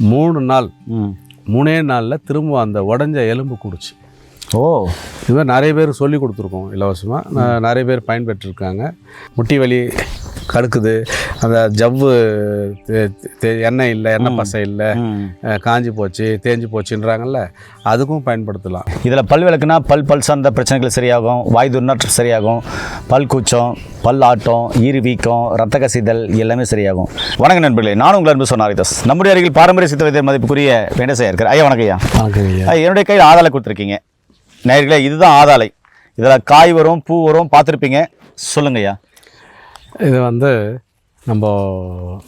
மூணு நாள். மூணே நாளில் திரும்ப அந்த உடஞ்ச எலும்பு குடிச்சு. ஓ. இது மாதிரி நிறைய பேர் சொல்லி கொடுத்துருக்கோம் இலவசமாக நிறைய பேர் பயன்பெற்றிருக்காங்க. முட்டி வலி கடுக்குது. அந்த ஜவ்வு எண்ணெய் இல்லை எண்ணெய் பசை இல்லை காஞ்சி போச்சு தேஞ்சு போச்சுன்றாங்கல்ல அதுக்கும் பயன்படுத்தலாம். இதில் பல் விளக்குனா பல் பல் சார்ந்த பிரச்சனைகள் சரியாகும் வாய் துர்நாற்றம் சரியாகும் பல் கூச்சம் பல் ஆட்டம் ஈறு வீக்கம் ரத்த கசிதல் எல்லாமே சரியாகும். வணக்கம் நண்பர்களே நான் உங்கள் அன்பு சொன்னாரிதாஸ் நம்முடைய அருகில் பாரம்பரிய சித்த வைத்திய மதிப்புக்குரிய வெண்டசையா இருக்கிற ஐயா வணக்கம் ஐயா. என்னுடைய கையில் ஆதாளை கொடுத்துருக்கீங்க. நேர்களே இதுதான் ஆதாளை இதில் காய் வரும் பூ வரும் பார்த்துருப்பீங்க. சொல்லுங்க ஐயா. இது வந்து நம்ம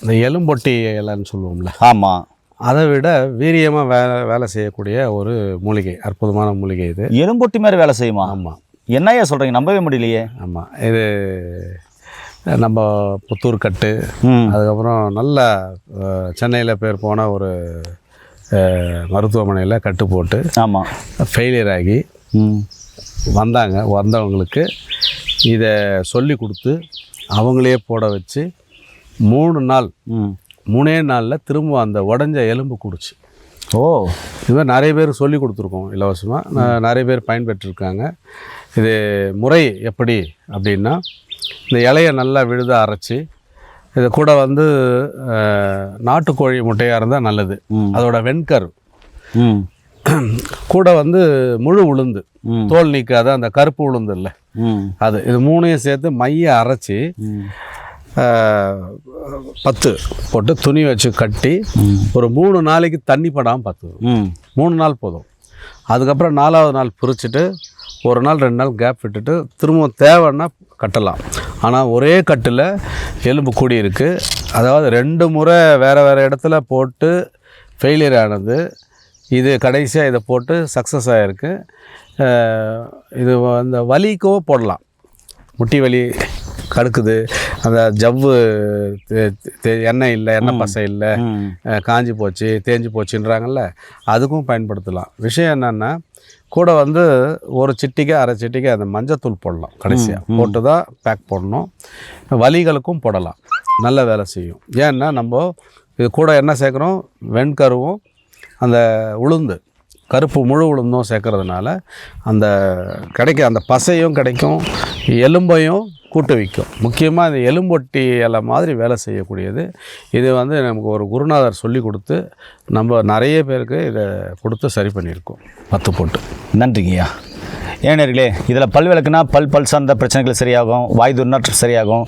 இந்த எலும்பொட்டி இலைன்னு சொல்லுவோம்ல. ஆமாம் அதை விட வீரியமாக வேலை வேலை செய்யக்கூடிய ஒரு மூலிகை அற்புதமான மூலிகை இது. எலும்பொட்டி மாதிரி வேலை செய்யுமா? ஆமாம் என்னய்யா சொல்கிறீங்க நம்பவே முடியலையே. ஆமாம் இது நம்ம புத்தூர் கட்டு. அதுக்கப்புறம் நல்ல சென்னையில் பேர் போன ஒரு மருத்துவமனையில் கட்டு போட்டு ஆமாம் ஃபெயிலியர் ஆகி வந்தாங்க. வந்தவங்களுக்கு இதை சொல்லி கொடுத்து அவங்களே போட வச்சு மூணு நாள் மூணே நாளில் திரும்ப அந்த உடஞ்ச எலும்பு குடிச்சு. ஓ. இது மாதிரி நிறைய பேர் சொல்லி கொடுத்துருக்கோம் இலவசமாக நிறைய பேர் பயன்பெற்றிருக்காங்க. இது முறை எப்படி அப்படின்னா இந்த இலையை நல்லா விழுத அரைச்சி இது கூட வந்து நாட்டுக்கோழி முட்டையாக இருந்தால் நல்லது. அதோட வெண்கரு. கூட வந்து முழு உளுந்து. தோல் நீக்காத அந்த கருப்பு உளுந்து இல்லை. அது இது மூணையும் சேர்த்து மைய அரைச்சி பத்து போட்டு துணி வச்சு கட்டி ஒரு மூணு நாளைக்கு தண்ணி படாமல் ம். மூணு நாள் போதும். அதுக்கப்புறம் நாலாவது நாள் பிரிச்சுட்டு ஒரு நாள் ரெண்டு நாள் கேப் விட்டுட்டு திரும்பவும் தேவைன்னா கட்டலாம். ஆனால் ஒரே கட்டில் எலும்பு கூடி இருக்கு. அதாவது ரெண்டு முறை வேறு வேறு இடத்துல போட்டு ஃபெயிலியர் ஆனது இது கடைசியாக இதை போட்டு சக்ஸஸ் ஆகிருக்கு இது அந்த வலிக்கோ போடலாம். முட்டி வலி கடுக்குது அந்த ஜவ்வு எண்ணெய் இல்லை எண்ணெய் பசை இல்லை காஞ்சி போச்சு தேஞ்சு போச்சுன்றாங்கல்ல அதுக்கும் பயன்படுத்தலாம். விஷயம் என்னென்னா கூட வந்து ஒரு சிட்டிக்கை அரை சிட்டிக்கை அந்த மஞ்சத்தூள் போடலாம் கடைசியாக போட்டு தான் பேக் போடணும். வலிகளுக்கும் போடலாம். நல்ல வேலை செய்யும். ஏன்னா நம்ம இது கூட என்ன சேர்க்குறோம் வெண்கருவும் அந்த உளுந்து. கருப்பு முழு உளுந்தும் சேர்க்கறதுனால அந்த கிடைக்க அந்த பசையும் கிடைக்கும் எலும்பையும் கூட்டு வைக்கும் முக்கியமாக இந்த எலும்பொட்டி இலை மாதிரி வேலை செய்யக்கூடியது. இது வந்து நமக்கு ஒரு குருநாதர் சொல்லி கொடுத்து நம்ம நிறைய பேருக்கு இதை கொடுத்து சரி பண்ணியிருக்கோம். பத்து போட்டு. நன்றிங்கய்யா. ஏனர்களே இதில் பல் விளக்குனா பல் பல் சார்ந்த பிரச்சனைகள் சரியாகும் வாய் துர்நாற்றம் சரியாகும்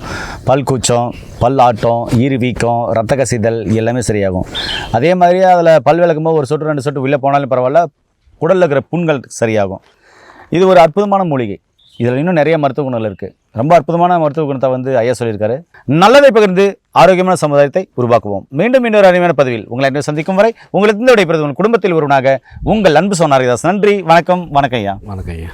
பல் கூச்சம் பல் ஆட்டம் ஈறு வீக்கம் ரத்த கசிதல் எல்லாமே சரியாகும். அதே மாதிரி அதில் பல் விளக்கும்போது ஒரு சொட்டு ரெண்டு சொட்டு வெளில போனாலும் பரவாயில்ல உடலில் இருக்கிற புண்கள் சரியாகும். இது ஒரு அற்புதமான மூலிகை. இதில் இன்னும் நிறைய மருத்துவ குணங்கள் இருக்குது. ரொம்ப அற்புதமான மருத்துவ குணத்தை வந்து ஐயா சொல்லியிருக்காரு. நல்லதை பகிர்ந்து ஆரோக்கியமான சமுதாயத்தை உருவாக்குவோம். மீண்டும் இன்னொரு அருமையான பதிவில் உங்களை இன்று சந்திக்கும் வரை உங்களுக்கு இந்த விடைபெறுவது உங்கள் குடும்பத்தில் ஒருவனாக உங்கள் அன்பு சொன்னார் நன்றி வணக்கம் வணக்கம் ஐயா. வணக்கம் ஐயா.